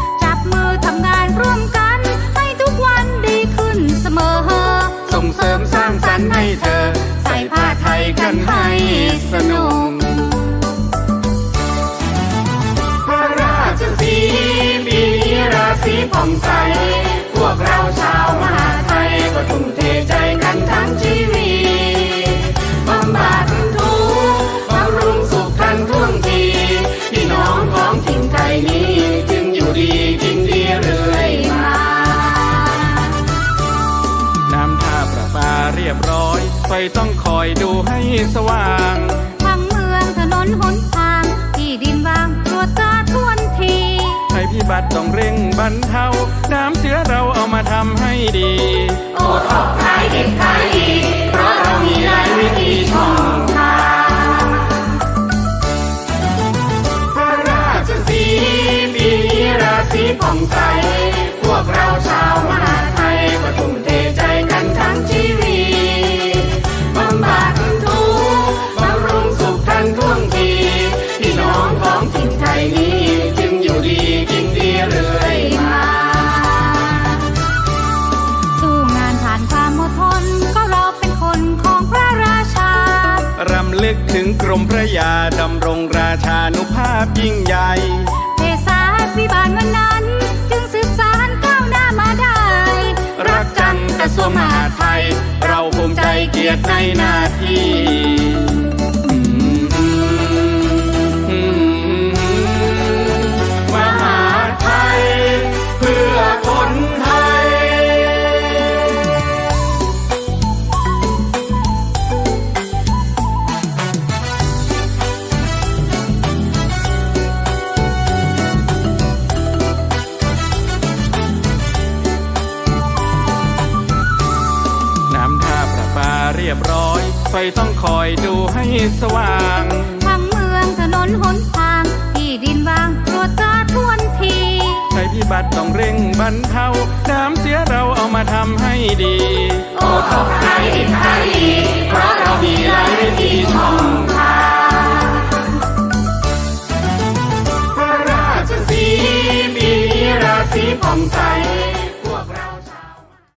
ือทำงานร่วมกัน ให้ทุกวันดีขึ้นเสมอ ส่งเสริมสร้างสรรค์ให้เธอ ใส่ผ้าไทยกันให้สนุกพระราชสีปีนี้ราศีผ่องใส พวกเราชาวมหาไทยก็ทุ่มเทใจกัน ประปาเรียบร้อยไฟต้องคอยดูให้สว่าง ทั้งเมืองถนนหนทาง ที่ดินว่างตรวจตราทวนทีภัยพิบัติต้องเร่งบรรเทา น้ำเสียเราเอามาทำให้ดี โอ้ท็อปขายดิบขายดี เพราะเรามีหลายวิธีช่องทางพระราชสีปีนี้ราศีผ่องใส กรมพระยาดำรงราชานุภาพยิ่งใหญ่เทศาพิบาลวันนั้น จึงสืบสารก้าวหน้ามาได้ รักจันกระทรวงมหาดไทย เราภูมิใจเกียรติในหน้าที่ ยบร้อย ไฟต้องคอยดูให้สว่างทั้งเมืองถนนหนทาง ที่ดินว่างตรวจตราทวนทีภัยพิบัติต้องเร่งบรรเทา น้ำเสียเราเอามาทำให้ดี โอ้ท็อปขายดิบขายดีเพราะเรามีหลายวิธีช่องทางพระราชสีปีนี้ราศีผ่องใส